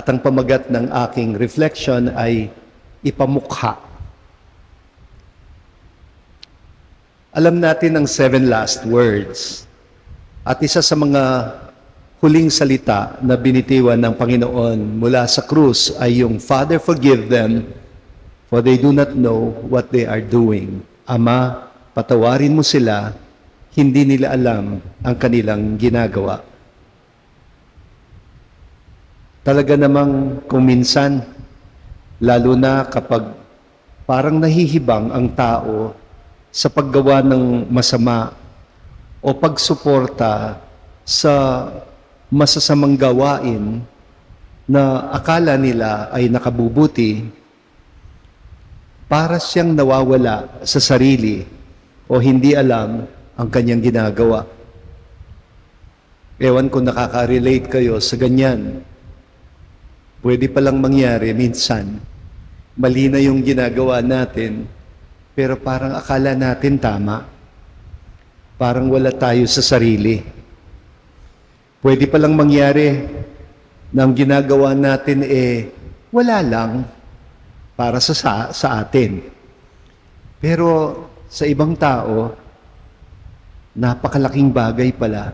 At ang pamagat ng aking reflection ay ipamukha. Alam natin ang seven last words. At isa sa mga huling salita na binitiwan ng Panginoon mula sa krus ay yung, Father, forgive them, for they do not know what they are doing. Ama, patawarin mo sila, hindi nila alam ang kanilang ginagawa. Talaga namang kung minsan, lalo na kapag parang nahihibang ang tao sa paggawa ng masama o pagsuporta sa masasamang gawain na akala nila ay nakabubuti, para siyang nawawala sa sarili o hindi alam ang kanyang ginagawa. Ewan kung nakaka-relate kayo sa ganyan. Pwede palang mangyari minsan. Mali na yung ginagawa natin, pero parang akala natin tama. Parang wala tayo sa sarili. Pwede palang mangyari na ang ginagawa natin eh wala lang para sa, sa, sa atin. Pero sa ibang tao, napakalaking bagay pala.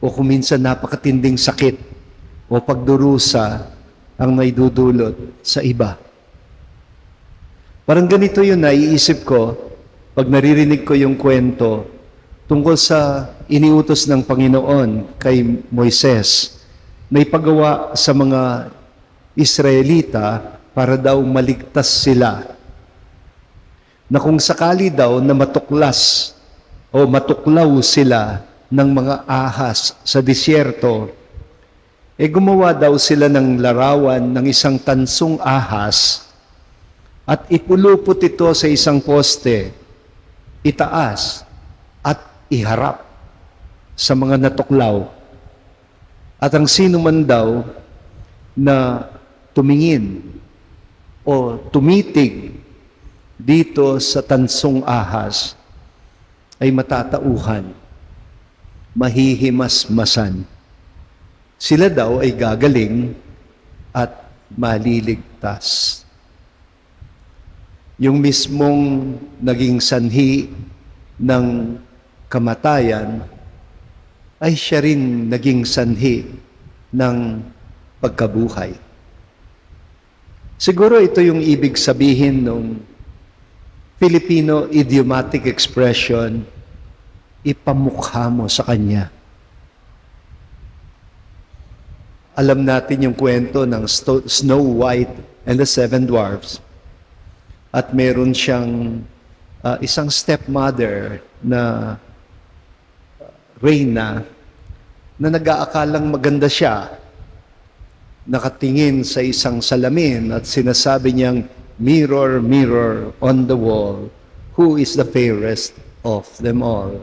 O kung minsan napakatinding sakit o pagdurusa ang naidudulot sa iba. Parang ganito yun, naiisip ko, pag naririnig ko yung kwento tungkol sa iniutos ng Panginoon kay Moises na ipagawa sa mga Israelita para daw maligtas sila. Na kung sakali daw na matuklas o matuklaw sila ng mga ahas sa disyerto, eh gumawa daw sila ng larawan ng isang tansong ahas at ipulupot ito sa isang poste, itaas at iharap sa mga natuklaw. At ang sino man daw na tumingin o tumitig dito sa tansong ahas ay matatauhan, mahihimas-masan. Sila daw ay gagaling at maliligtas. Yung mismong naging sanhi ng kamatayan ay siya rin naging sanhi ng pagkabuhay. Siguro ito yung ibig sabihin ng Filipino idiomatic expression, ipamukha mo sa Kanya. Alam natin yung kwento ng Snow White and the Seven Dwarfs. At meron siyang ah, isang stepmother na reyna na nag-aakalang maganda siya nakatingin sa isang salamin at sinasabi niyang, Mirror, mirror on the wall, who is the fairest of them all?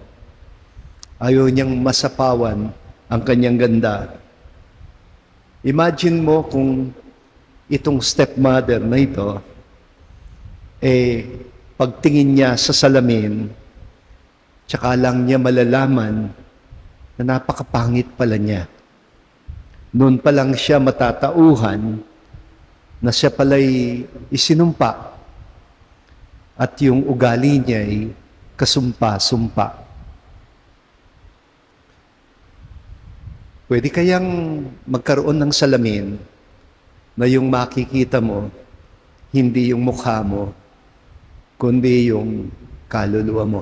Ayaw niyang masapawan ang kanyang ganda. Imagine mo kung itong stepmother na ito, eh, pagtingin niya sa salamin, tsaka lang niya malalaman na napakapangit pala niya. Noon pa lang siya matatauhan na siya pala'y isinumpa at yung ugali niya ay kasumpa-sumpa. Pwede kayang magkaroon ng salamin na yung makikita mo, hindi yung mukha mo, kundi yung kaluluwa mo.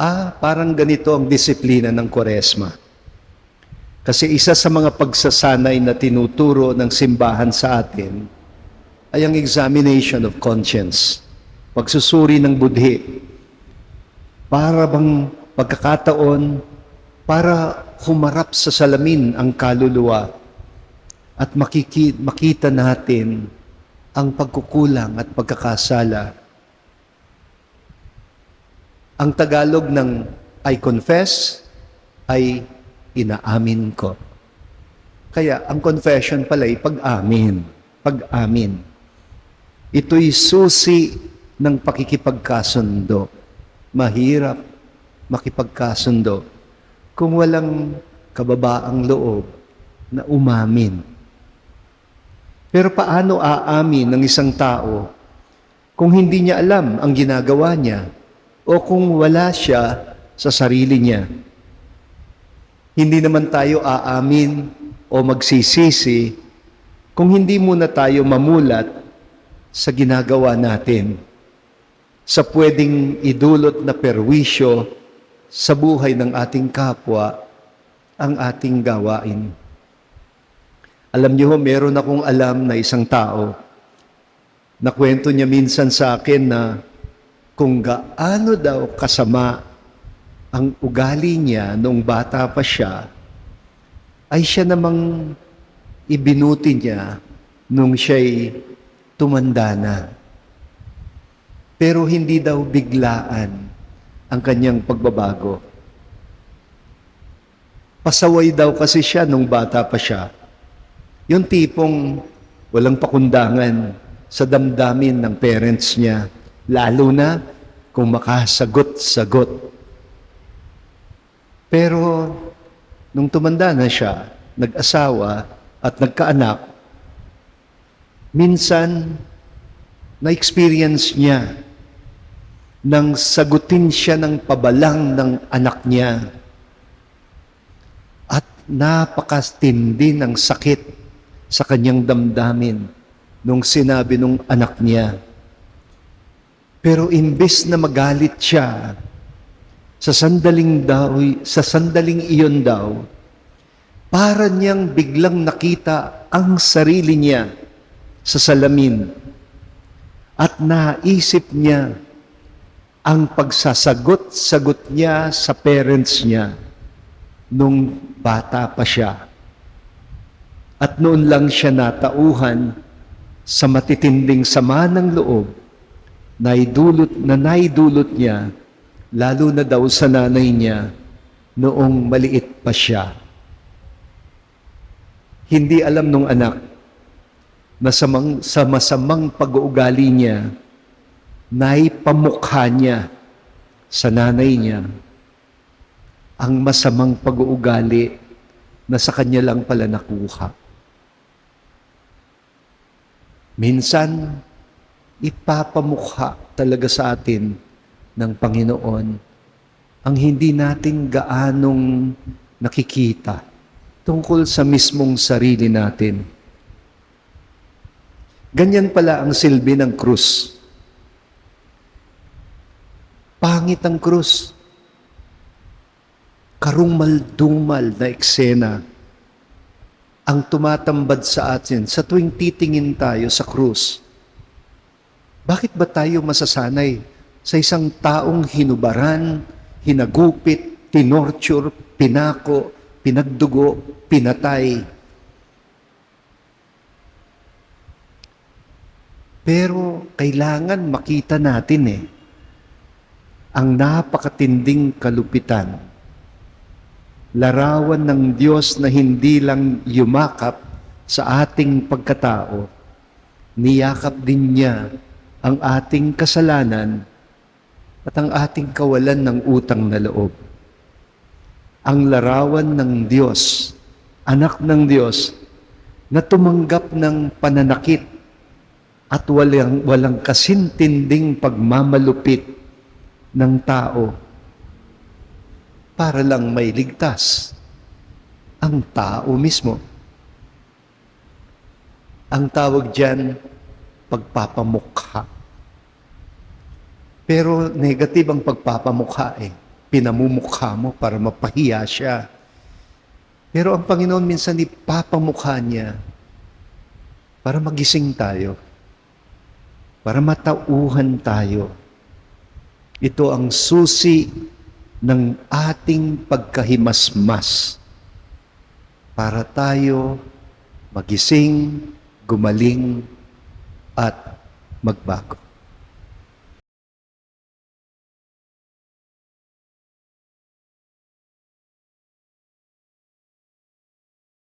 Ah, parang ganito ang disiplina ng Koresma. Kasi isa sa mga pagsasanay na tinuturo ng simbahan sa atin ay ang examination of conscience. Pagsusuri ng budhi. Para bang pagkakataon para humarap sa salamin ang kaluluwa at makiki- makita natin ang pagkukulang at pagkakasala. Ang Tagalog ng I confess ay inaamin ko. Kaya ang confession pala ay pag-amin. Pag-amin. Ito'y susi ng pakikipagkasundo. Mahirap makipagkasundo kung walang kababaang loob na umamin. Pero paano aamin ng isang tao kung hindi niya alam ang ginagawa niya o kung wala siya sa sarili niya? Hindi naman tayo aamin o magsisisi kung hindi muna tayo mamulat sa ginagawa natin sa pwedeng idulot na perwisyo sa buhay ng ating kapwa ang ating gawain. Alam niyo ho, meron akong alam na isang tao na kwento niya minsan sa akin na kung gaano daw kasama ang ugali niya noong bata pa siya, ay siya namang ibinuti niya nung siya'y tumanda na. Pero hindi daw biglaan ang kanyang pagbabago. Pasaway daw kasi siya nung bata pa siya. Yung tipong walang pakundangan sa damdamin ng parents niya, lalo na kung makasagot-sagot. Pero nung tumanda na siya, nag-asawa at nagkaanak, minsan na-experience niya nang sagutin siya ng pabalang ng anak niya at napakastindi ng sakit sa kanyang damdamin nung sinabi nung anak niya. Pero imbes na magalit siya, sa sandaling daw, sa sandaling iyon daw, para niyang biglang nakita ang sarili niya sa salamin at naisip niya ang pagsasagot-sagot niya sa parents niya nung bata pa siya. At noon lang siya natauhan sa matitinding sama ng loob na idulot na naidulot niya lalo na daw sa nanay niya noong maliit pa siya. Hindi alam nung anak na sa, sa masamang pag-uugali niya, naipamukha niya sa nanay niya ang masamang pag-uugali na sa kanya lang pala nakuha. Minsan, ipapamukha talaga sa atin ng Panginoon ang hindi natin gaanong nakikita tungkol sa mismong sarili natin. Ganyan pala ang silbi ng krus. Pangit ang krus. Karungmal-dumal na eksena ang tumatambad sa atin sa tuwing titingin tayo sa krus. Bakit ba tayo masasanay sa isang taong hinubaran, hinagupit, tinorture, pinako, pinagdugo, pinatay? Pero kailangan makita natin eh, ang napakatinding kalupitan. Larawan ng Diyos na hindi lang yumakap sa ating pagkatao, niyakap din niya ang ating kasalanan at ang ating kawalan ng utang na loob. Ang larawan ng Diyos, anak ng Diyos, na tumanggap ng pananakit at walang, walang kasintinding pagmamalupit ng tao para lang may ligtas ang tao mismo. Ang tawag dyan, pagpapamukha. Pero negative ang pagpapamukha eh. Pinamumukha mo para mapahiya siya. Pero ang Panginoon minsan ipapamukha niya para magising tayo. Para matauhan tayo. Ito ang susi ng ating pagkahimasmas para tayo magising, gumaling, at magbago.